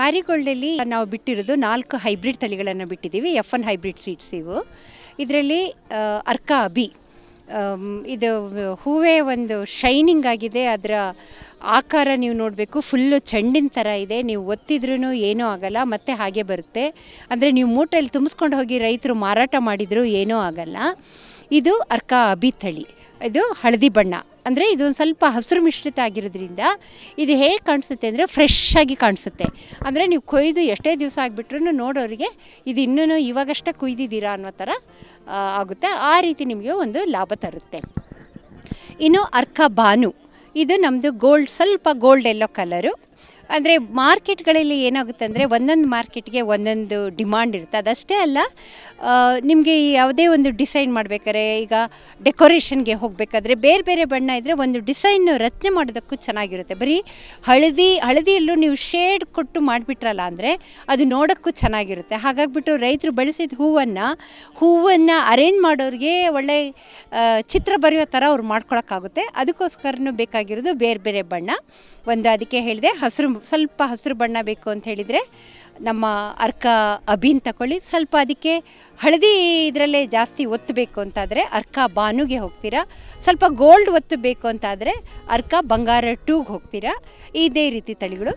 ಮ್ಯಾರಿಗೋಲ್ಡಲ್ಲಿ ನಾವು ಬಿಟ್ಟಿರೋದು ನಾಲ್ಕು ಹೈಬ್ರಿಡ್ ತಳಿಗಳನ್ನು ಬಿಟ್ಟಿದ್ದೀವಿ ಎಫ್ ಒನ್ ಹೈಬ್ರಿಡ್ ಸೀಡ್ಸ್ ಇವು. ಇದರಲ್ಲಿ ಅರ್ಕಾ ಬಿ ಇದು ಹೂವೇ ಒಂದು ಶೈನಿಂಗ್ ಆಗಿದೆ, ಅದರ ಆಕಾರ ನೀವು ನೋಡಬೇಕು, ಫುಲ್ಲು ಚೆಂಡಿನ ಥರ ಇದೆ, ನೀವು ಒತ್ತಿದ್ರೂ ಏನೂ ಆಗಲ್ಲ, ಮತ್ತೆ ಹಾಗೆ ಬರುತ್ತೆ. ಅಂದರೆ ನೀವು ಮೂಟೆಯಲ್ಲಿ ತುಂಬಿಸ್ಕೊಂಡು ಹೋಗಿ ರೈತರು ಮಾರಾಟ ಮಾಡಿದರೂ ಏನೂ ಆಗಲ್ಲ. ಇದು ಅರ್ಕಾ ಅಬಿ ತಳಿ. ಇದು ಹಳದಿ ಬಣ್ಣ. ಅಂದರೆ ಇದು ಒಂದು ಸ್ವಲ್ಪ ಹಸಿರು ಮಿಶ್ರಿತ ಆಗಿರೋದ್ರಿಂದ ಇದು ಹೇಗೆ ಕಾಣಿಸುತ್ತೆ ಅಂದರೆ ಫ್ರೆಶ್ ಆಗಿ ಕಾಣಿಸುತ್ತೆ. ಅಂದರೆ ನೀವು ಕೊಯ್ದು ಎಷ್ಟೇ ದಿವಸ ಆಗಿಬಿಟ್ರೂ ನೋಡೋರಿಗೆ ಇದು ಇನ್ನೂ ಇವಾಗಷ್ಟೇ ಕುಯ್ದಿದ್ದೀರಾ ಅನ್ನೋ ಥರ ಆಗುತ್ತೆ. ಆ ರೀತಿ ನಿಮಗೆ ಒಂದು ಲಾಭ ತರುತ್ತೆ. ಇನ್ನು ಅರ್ಕ ಬಾನು ಇದು ನಮ್ಮದು ಗೋಲ್ಡ್ ಸ್ವಲ್ಪ ಗೋಲ್ಡ್ ಎಲ್ಲೋ ಕಲರು ಅಂದರೆ ಮಾರ್ಕೆಟ್ಗಳಲ್ಲಿ ಏನಾಗುತ್ತೆ ಅಂದರೆ ಒಂದೊಂದು ಮಾರ್ಕೆಟ್ಗೆ ಒಂದೊಂದು ಡಿಮಾಂಡ್ ಇರುತ್ತೆ. ಅದಷ್ಟೇ ಅಲ್ಲ ನಿಮಗೆ ಯಾವುದೇ ಒಂದು ಡಿಸೈನ್ ಮಾಡಬೇಕಾದ್ರೆ, ಈಗ ಡೆಕೋರೇಷನ್ಗೆ ಹೋಗಬೇಕಾದ್ರೆ ಬೇರೆ ಬೇರೆ ಬಣ್ಣ ಇದ್ದರೆ ಒಂದು ಡಿಸೈನ್ ರಚನೆ ಮಾಡೋದಕ್ಕೂ ಚೆನ್ನಾಗಿರುತ್ತೆ. ಬರೀ ಹಳದಿ, ಹಳದಿಯಲ್ಲೂ ನೀವು ಶೇಡ್ ಕೊಟ್ಟು ಮಾಡಿಬಿಟ್ರಲ್ಲ ಅಂದರೆ ಅದು ನೋಡೋಕ್ಕೂ ಚೆನ್ನಾಗಿರುತ್ತೆ. ಹಾಗಾಗಿಬಿಟ್ಟು ರೈತರು ಬೆಳೆಸಿದ ಹೂವನ್ನು ಹೂವನ್ನು ಅರೇಂಜ್ ಮಾಡೋರಿಗೆ ಒಳ್ಳೆ ಚಿತ್ರ ಬರೆಯೋ ಥರ ಅವ್ರು ಮಾಡ್ಕೊಳಕ್ಕಾಗುತ್ತೆ. ಅದಕ್ಕೋಸ್ಕರನೂ ಬೇಕಾಗಿರೋದು ಬೇರೆ ಬೇರೆ ಬಣ್ಣ. ಒಂದು ಅದಕ್ಕೆ ಹೇಳಿದೆ ಹಸಿರು ಸ್ವಲ್ಪ ಹಸಿರು ಬಣ್ಣ ಬೇಕು ಅಂತ ಹೇಳಿದರೆ ನಮ್ಮ ಅರ್ಕ ಅಬೀನ್ ತಗೊಳ್ಳಿ ಸ್ವಲ್ಪ ಅದಕ್ಕೆ ಹಳದಿ ಇದರಲ್ಲೇ ಜಾಸ್ತಿ ಒತ್ತಬೇಕು ಅಂತಾದರೆ ಅರ್ಕ ಬಾನುಗೆ ಹೋಗ್ತೀರಾ. ಸ್ವಲ್ಪ ಗೋಲ್ಡ್ ಒತ್ತು ಬೇಕು ಅಂತಾದರೆ ಅರ್ಕ ಬಂಗಾರ ಟೂಗೆ ಹೋಗ್ತೀರಾ. ಇದೇ ರೀತಿ ತಳಿಗಳು.